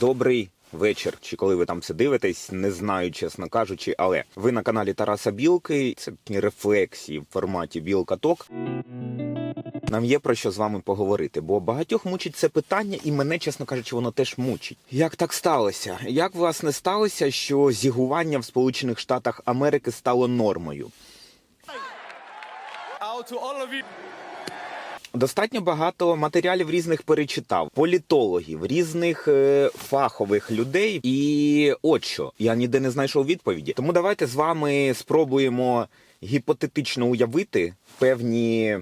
Добрий вечір, чи коли ви там це дивитесь, не знаю, чесно кажучи, але ви на каналі Тараса Білки. Це такі рефлексії в форматі Білка-Ток. Нам є про що з вами поговорити, бо багатьох мучить це питання, і мене, чесно кажучи, воно теж мучить. Як так сталося? Як власне сталося, що зігування в Сполучених Штатах Америки стало нормою? out to all of you. Достатньо багато матеріалів різних перечитав, політологів, різних е, фахових людей. І от що я ніде не знайшов відповіді. Тому давайте з вами спробуємо гіпотетично уявити певні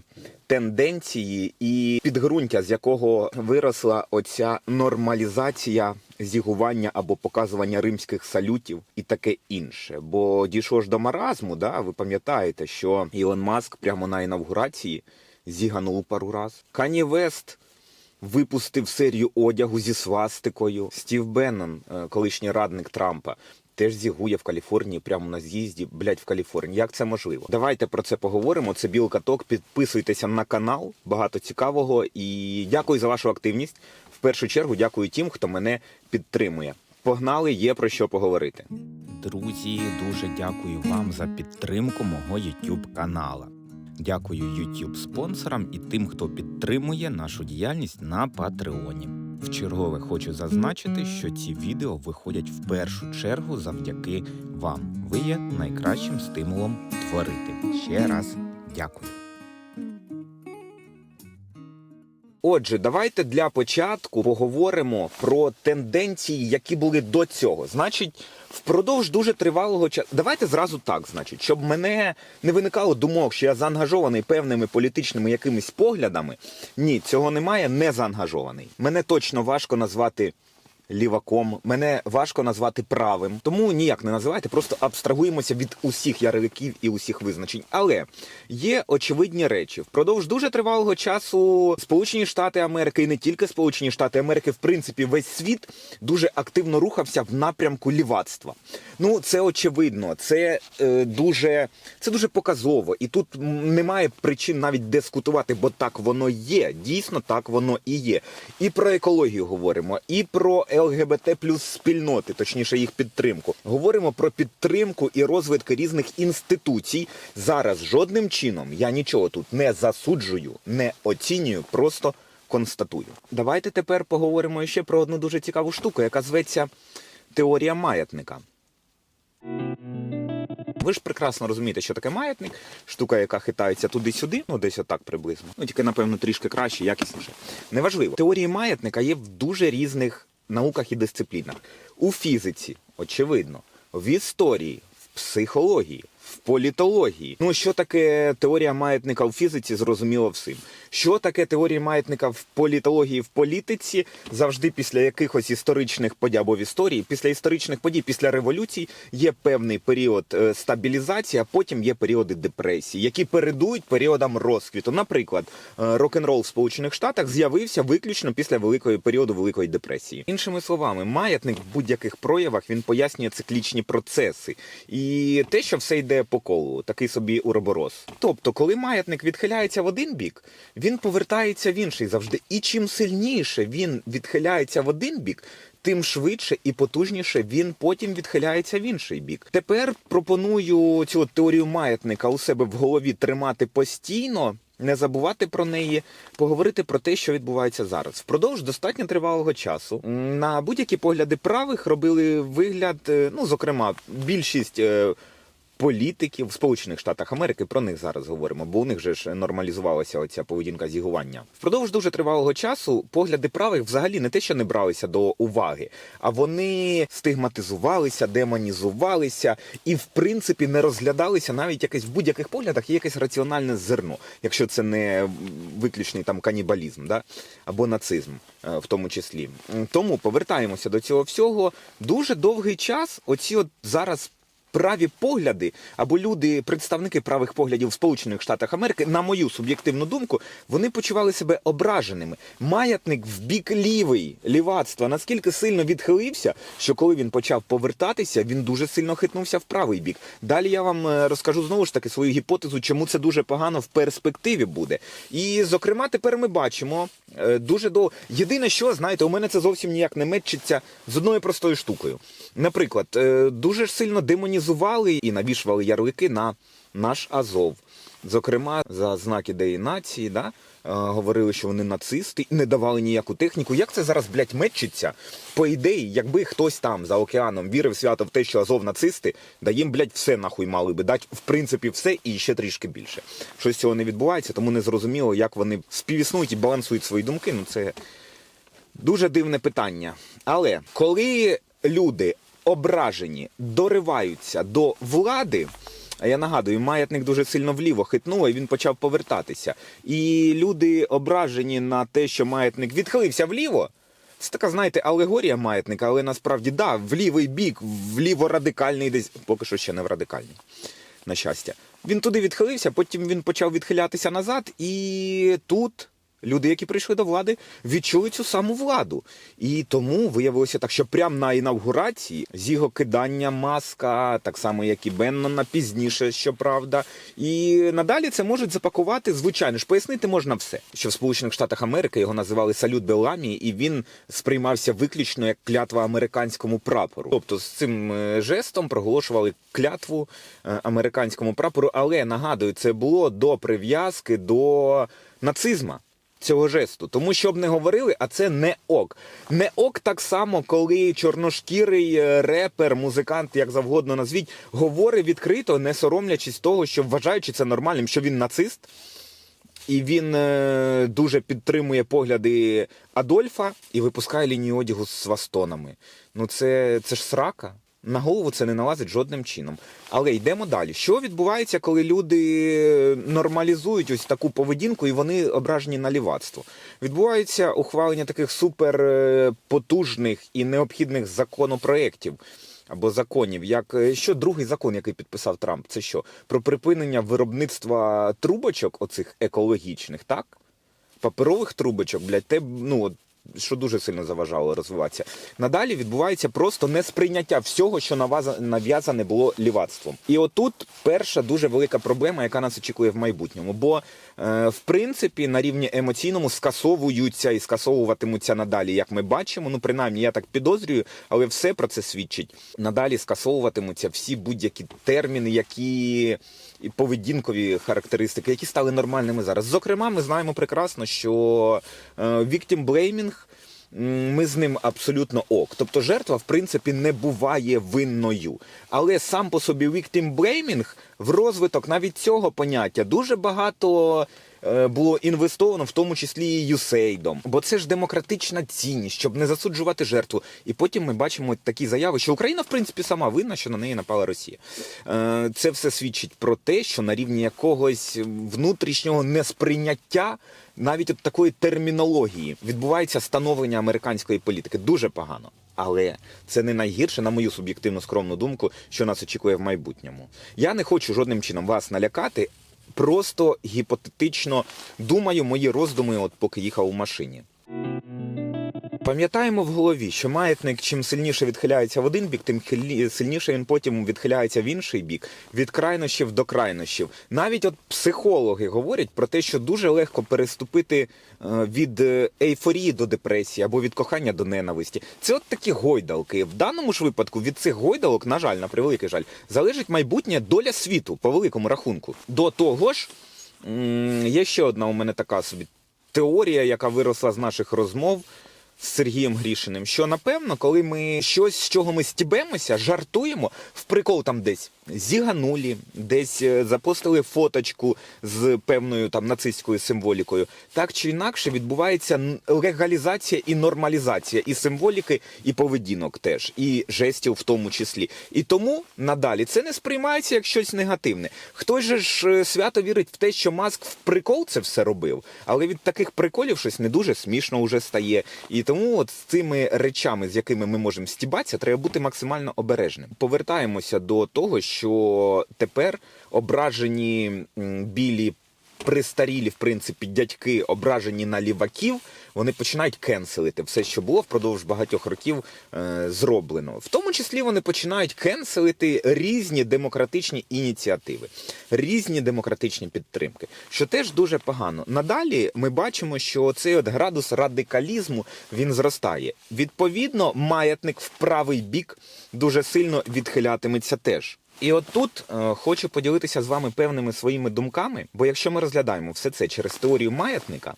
тенденції і підґрунтя, з якого виросла оця нормалізація зігування або показування римських салютів і таке інше. Бо дійшло ж до маразму, да? ви пам'ятаєте, що Ілон Маск прямо на інавгурації зіганув пару раз. Кані Вест випустив серію одягу зі свастикою. Стів Беннон, е, колишній радник Трампа. Теж зігує в Каліфорнії прямо на з'їзді, блять, в Каліфорнії. Як це можливо? Давайте про це поговоримо. Це Білка Ток. Підписуйтеся на канал. Багато цікавого. І дякую за вашу активність. В першу чергу дякую тим, хто мене підтримує. Погнали, є про що поговорити. Друзі, дуже дякую вам за підтримку мого YouTube канала. Дякую YouTube спонсорам і тим, хто підтримує нашу діяльність на Патреоні. В чергове хочу зазначити, що ці відео виходять в першу чергу завдяки вам. Ви є найкращим стимулом творити. Ще раз дякую. Отже, давайте для початку поговоримо про тенденції, які були до цього. Значить, впродовж дуже тривалого часу. Давайте зразу так, значить, щоб мене не виникало думок, що я заангажований певними політичними якимись поглядами. Ні, цього немає, не заангажований. Мене точно важко назвати. Ліваком мене важко назвати правим, тому ніяк не називайте, просто абстрагуємося від усіх ярликів і усіх визначень. Але є очевидні речі. Впродовж дуже тривалого часу Сполучені Штати Америки і не тільки Сполучені Штати Америки, в принципі, весь світ дуже активно рухався в напрямку лівацтва. Ну це очевидно, це е, дуже це дуже показово, і тут немає причин навіть дискутувати, бо так воно є. Дійсно, так воно і є. І про екологію говоримо, і про ЛГБТ плюс спільноти, точніше їх підтримку. Говоримо про підтримку і розвиток різних інституцій. Зараз жодним чином я нічого тут не засуджую, не оцінюю, просто констатую. Давайте тепер поговоримо ще про одну дуже цікаву штуку, яка зветься теорія маятника. Ви ж прекрасно розумієте, що таке маятник, штука, яка хитається туди-сюди, ну десь отак приблизно. Ну тільки, напевно, трішки краще, якісніше. Неважливо. Теорії маятника є в дуже різних науках і дисциплінах. У фізиці, очевидно, в історії, в психології, в політології. Ну, що таке теорія маятника в фізиці, зрозуміло всім. Що таке теорія маятника в політології, в політиці, завжди після якихось історичних подій або в історії, після історичних подій, після революцій є певний період е, стабілізації, а потім є періоди депресії, які передують періодам розквіту. Наприклад, е, рок-н-рол в Сполучених Штатах з'явився виключно після великої періоду Великої депресії. Іншими словами, маятник в будь-яких проявах він пояснює циклічні процеси і те, що все йде по колу, такий собі уроборос. Тобто, коли маятник відхиляється в один бік, він повертається в інший завжди. І чим сильніше він відхиляється в один бік, тим швидше і потужніше він потім відхиляється в інший бік. Тепер пропоную цю теорію маятника у себе в голові тримати постійно. Не забувати про неї, поговорити про те, що відбувається зараз. Впродовж достатньо тривалого часу на будь-які погляди правих робили вигляд, е, ну зокрема, більшість е, політиків в Сполучених Штатах Америки. Про них зараз говоримо, бо у них же ж нормалізувалася оця поведінка зігування. Впродовж дуже тривалого часу погляди правих взагалі не те, що не бралися до уваги, а вони стигматизувалися, демонізувалися і, в принципі, не розглядалися навіть якесь в будь-яких поглядах є якесь раціональне зерно, якщо це не виключний там канібалізм, да? або нацизм, е, в тому числі. Тому повертаємося до цього всього. Дуже довгий час. Оці от зараз праві погляди або люди, представники правих поглядів в Сполучених Штатах Америки, на мою суб'єктивну думку, вони почували себе ображеними. Маятник в бік лівий лівацтва наскільки сильно відхилився, що коли він почав повертатися, він дуже сильно хитнувся в правий бік. Далі я вам е, розкажу знову ж таки свою гіпотезу, чому це дуже погано в перспективі буде. І зокрема, тепер ми бачимо е, дуже до єдине, що знаєте, у мене це зовсім ніяк не мечиться з одною простою штукою. Наприклад, е, дуже сильно демонізували і навішували ярлики на наш Азов. Зокрема, за знак ідеї нації, да, е, говорили, що вони нацисти і не давали ніяку техніку. Як це зараз, блядь, мечиться? По ідеї, якби хтось там за океаном вірив свято в те, що Азов нацисти, да їм, блядь, все нахуй мали би дати, в принципі, все і ще трішки більше. Щось цього не відбувається, тому не зрозуміло, як вони співіснують і балансують свої думки. Ну це Дуже дивне питання. Але коли люди ображені дориваються до влади, а я нагадую, маятник дуже сильно вліво хитнув, і він почав повертатися. І люди ображені на те, що маятник відхилився вліво. Це така, знаєте, алегорія маятника, але насправді да, в лівий бік, вліво радикальний десь, поки що ще не в радикальний, на щастя. Він туди відхилився, потім він почав відхилятися назад, і тут люди, які прийшли до влади, відчули цю саму владу. І тому виявилося так, що прямо на інавгурації з його кидання маска, так само як і Беннона пізніше, щоправда. І надалі це можуть запакувати звичайно ж. Пояснити можна все. Що в Сполучених Штатах Америки його називали салют Беламі, і він сприймався виключно як клятва американському прапору. Тобто з цим е, жестом проголошували клятву е, американському прапору. Але нагадую, це було до прив'язки до нацизма цього жесту. Тому що б не говорили, а це не ок. Не ок так само, коли чорношкірий е, репер, музикант, як завгодно назвіть, говорить відкрито, не соромлячись того, що вважаючи це нормальним, що він нацист. І він е, дуже підтримує погляди Адольфа і випускає лінію одягу з свастонами. Ну це, це ж срака. На голову це не налазить жодним чином. Але йдемо далі. Що відбувається, коли люди нормалізують ось таку поведінку і вони ображені на лівацтво? Відбувається ухвалення таких супер е, і необхідних законопроєктів або законів. Як е, що другий закон, який підписав Трамп, це що? Про припинення виробництва трубочок, оцих екологічних, так? Паперових трубочок, блядь, те, ну, от, що дуже сильно заважало розвиватися. Надалі відбувається просто несприйняття всього, що нав'язане було лівацтвом. І отут перша дуже велика проблема, яка нас очікує в майбутньому. Бо, е, в принципі, на рівні емоційному скасовуються і скасовуватимуться надалі, як ми бачимо. Ну, принаймні, я так підозрюю, але все про це свідчить. Надалі скасовуватимуться всі будь-які терміни, які поведінкові характеристики, які стали нормальними зараз. Зокрема, ми знаємо прекрасно, що е, victim blaming ми з ним абсолютно ок. Тобто жертва, в принципі, не буває винною. Але сам по собі victim blaming в розвиток навіть цього поняття дуже багато. Е, Було інвестовано в тому числі і юсейдом, бо це ж демократична цінність, щоб не засуджувати жертву. І потім ми бачимо такі заяви, що Україна, в принципі, сама винна, що на неї напала Росія. Е, Це все свідчить про те, що на рівні якогось внутрішнього несприйняття навіть от такої термінології відбувається становлення американської політики. Дуже погано. Але це не найгірше, на мою суб'єктивну скромну думку, що нас очікує в майбутньому. Я не хочу жодним чином вас налякати. Просто гіпотетично думаю мої роздуми, от поки їхав у машині. Пам'ятаємо в голові, що маятник чим сильніше відхиляється в один бік, тим сильніше він потім відхиляється в інший бік, від крайнощів до крайнощів. Навіть от психологи говорять про те, що дуже легко переступити е, від е, ейфорії до депресії або від кохання до ненависті. Це от такі гойдалки. В даному ж випадку від цих гойдалок, на жаль, на превеликий жаль, залежить майбутнє доля світу по великому рахунку. До того ж, є ще одна у мене така собі теорія, яка виросла з наших розмов з Сергієм Грішиним, що напевно, коли ми щось, з чого ми стібемося, жартуємо в прикол там десь зіганулі, десь е, запостили фоточку з певною там нацистською символікою, так чи інакше відбувається легалізація і нормалізація і символіки, і поведінок теж, і жестів в тому числі. І тому надалі це не сприймається як щось негативне. Же ж е, свято вірить в те, що Маск в прикол це все робив, але від таких приколів щось не дуже смішно вже стає. І тому от з цими речами, з якими ми можемо стібатися, треба бути максимально обережним. Повертаємося до того, що тепер ображені білі. Пристарілі, в принципі, дядьки ображені на ліваків, вони починають кенселити все, що було впродовж багатьох років е, зроблено. В тому числі вони починають кенселити різні демократичні ініціативи, різні демократичні підтримки, що теж дуже погано. Надалі ми бачимо, що цей от градус радикалізму він зростає. Відповідно, маятник в правий бік дуже сильно відхилятиметься теж. І от тут е, хочу поділитися з вами певними своїми думками, бо якщо ми розглядаємо все це через теорію маятника,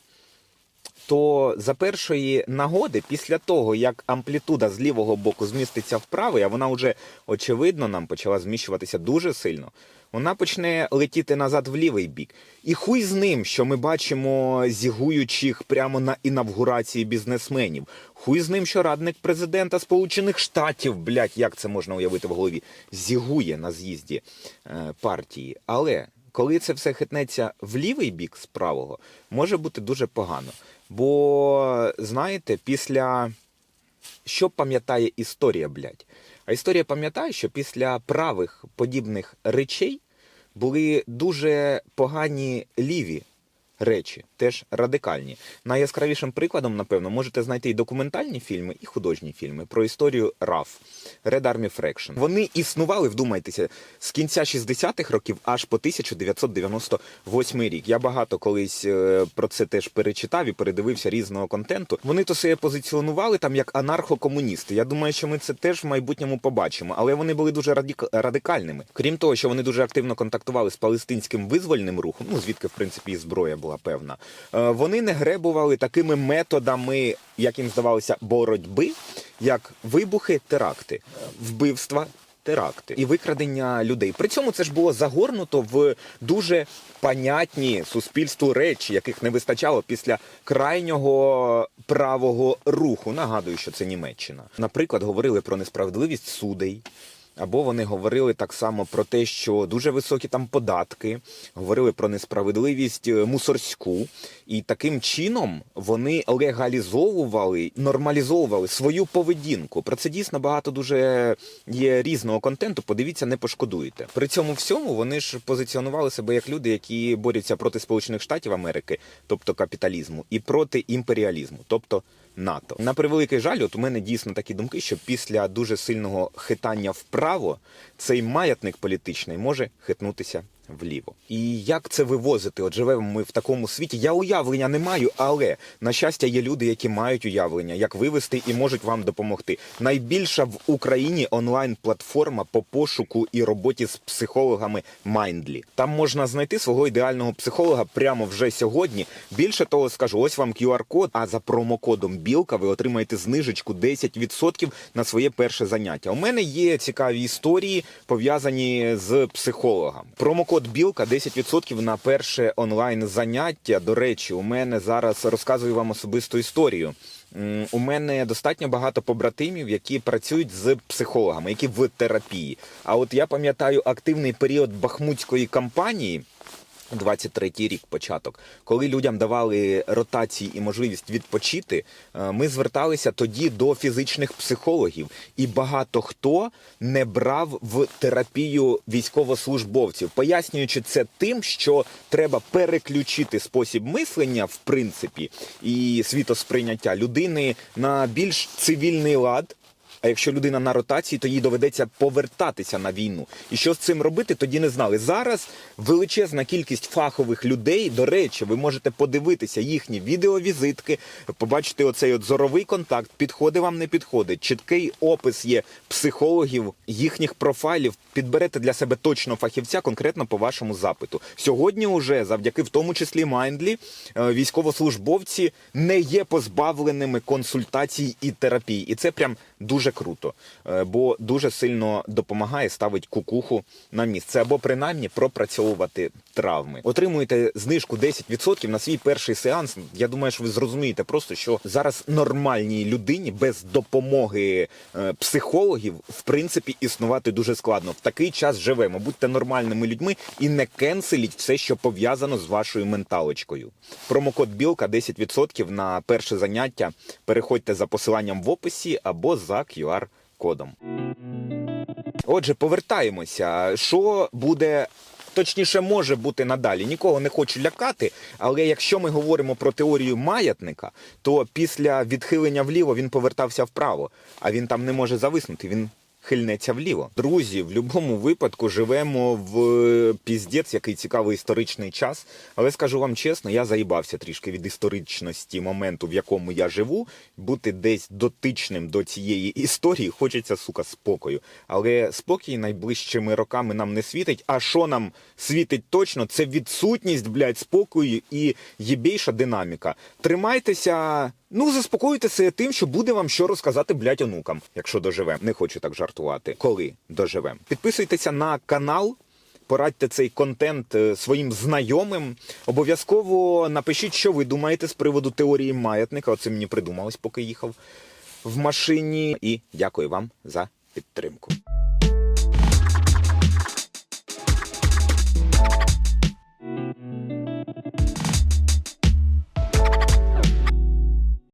то за першої нагоди, після того, як амплітуда з лівого боку зміститься вправо, а вона вже очевидно нам почала зміщуватися дуже сильно, вона почне летіти назад в лівий бік. І хуй з ним, що ми бачимо зігуючих прямо на інавгурації бізнесменів. Хуй з ним, що радник президента Сполучених Штатів, блядь, як це можна уявити в голові, зігує на з'їзді е, партії. Але коли це все хитнеться в лівий бік з правого, може бути дуже погано. Бо, знаєте, після що пам'ятає історія, блядь? А історія пам'ятає, що після правих подібних речей були дуже погані ліві речі, теж радикальні. Найяскравішим прикладом, напевно, можете знайти і документальні фільми, і художні фільми про історію РАФ Red Army Fraction. Вони існували, вдумайтеся, з кінця 60-х років аж по 1998 рік. Я багато колись е, про це теж перечитав і передивився різного контенту. Вони то себе позиціонували там як анархокомуністи. Я думаю, що ми це теж в майбутньому побачимо, але вони були дуже радик- радикальними. Крім того, що вони дуже активно контактували з палестинським визвольним рухом, ну звідки в принципі і зброя була певна. Е, Вони не гребували такими методами, як їм здавалося, боротьби, як вибухи, теракти, вбивства. Теракти і викрадення людей. При цьому це ж було загорнуто в дуже понятні суспільству речі, яких не вистачало після крайнього правого руху. Нагадую, що це Німеччина. Наприклад, говорили про несправедливість судей. Або вони говорили так само про те, що дуже високі там податки, говорили про несправедливість е, мусорську, і таким чином вони легалізовували, нормалізовували свою поведінку. Про це дійсно багато дуже є різного контенту. Подивіться, не пошкодуєте. При цьому всьому вони ж позиціонували себе як люди, які борються проти Сполучених Штатів Америки, тобто капіталізму, і проти імперіалізму, тобто НАТО. На превеликий жаль, от у мене дійсно такі думки, що після дуже сильного хитання вправо цей маятник політичний може хитнутися вліво. І як це вивозити? От живемо ми в такому світі. Я уявлення не маю, але на щастя є люди, які мають уявлення, як вивести і можуть вам допомогти. Найбільша в Україні онлайн-платформа по пошуку і роботі з психологами Mindly. Там можна знайти свого ідеального психолога прямо вже сьогодні. Більше того, скажу, ось вам QR-код, а за промокодом Білка ви отримаєте знижечку 10% на своє перше заняття. У мене є цікаві історії пов'язані з психологом. Промокод Білка 10% на перше онлайн заняття. До речі, у мене зараз розказую вам особисту історію. У мене достатньо багато побратимів, які працюють з психологами, які в терапії. А от я пам'ятаю активний період бахмутської кампанії. 23-й рік початок, коли людям давали ротації і можливість відпочити, е, ми зверталися тоді до фізичних психологів, і багато хто не брав в терапію військовослужбовців, пояснюючи це тим, що треба переключити спосіб мислення, в принципі, і світосприйняття людини на більш цивільний лад. А якщо людина на ротації, то їй доведеться повертатися на війну. І що з цим робити, тоді не знали. Зараз величезна кількість фахових людей. До речі, ви можете подивитися їхні відеовізитки, побачити оцей от зоровий контакт, підходить вам, не підходить. Чіткий опис є психологів, їхніх профайлів. Підберете для себе точно фахівця конкретно по вашому запиту. Сьогодні, уже завдяки в тому числі Майндлі, е, військовослужбовці не є позбавленими консультацій і терапії. І це прям дуже дуже круто, е, бо дуже сильно допомагає ставити кукуху на місце або принаймні пропрацьовувати травми. Отримуєте знижку 10% на свій перший сеанс. Я думаю, що ви зрозумієте просто, що зараз нормальній людині без допомоги е, психологів в принципі існувати дуже складно. В такий час живемо. Будьте нормальними людьми і не кенселіть все, що пов'язано з вашою менталочкою. Промокод білка 10% на перше заняття. Переходьте за посиланням в описі або за QR-кодом. Отже, повертаємося. Що буде. Точніше, може бути надалі. Нікого не хочу лякати, але якщо ми говоримо про теорію маятника, то після відхилення вліво він повертався вправо, а він там не може зависнути. Він хильнеться вліво. Друзі, в будь-якому випадку живемо в піздець, який цікавий історичний час. Але скажу вам чесно, я заїбався трішки від історичності моменту, в якому я живу. Бути десь дотичним до цієї історії хочеться, сука, спокою. Але спокій найближчими роками нам не світить. А що нам світить точно, це відсутність, блядь, спокою і єбейша динаміка. Тримайтеся. Ну, заспокоюйтеся тим, що буде вам що розказати, блять, онукам, якщо доживем. Не хочу так жартувати. Коли доживем. Підписуйтеся на канал, порадьте цей контент е, своїм знайомим. Обов'язково напишіть, що ви думаєте з приводу теорії маятника. Оце мені придумалось, поки їхав в машині. І дякую вам за підтримку.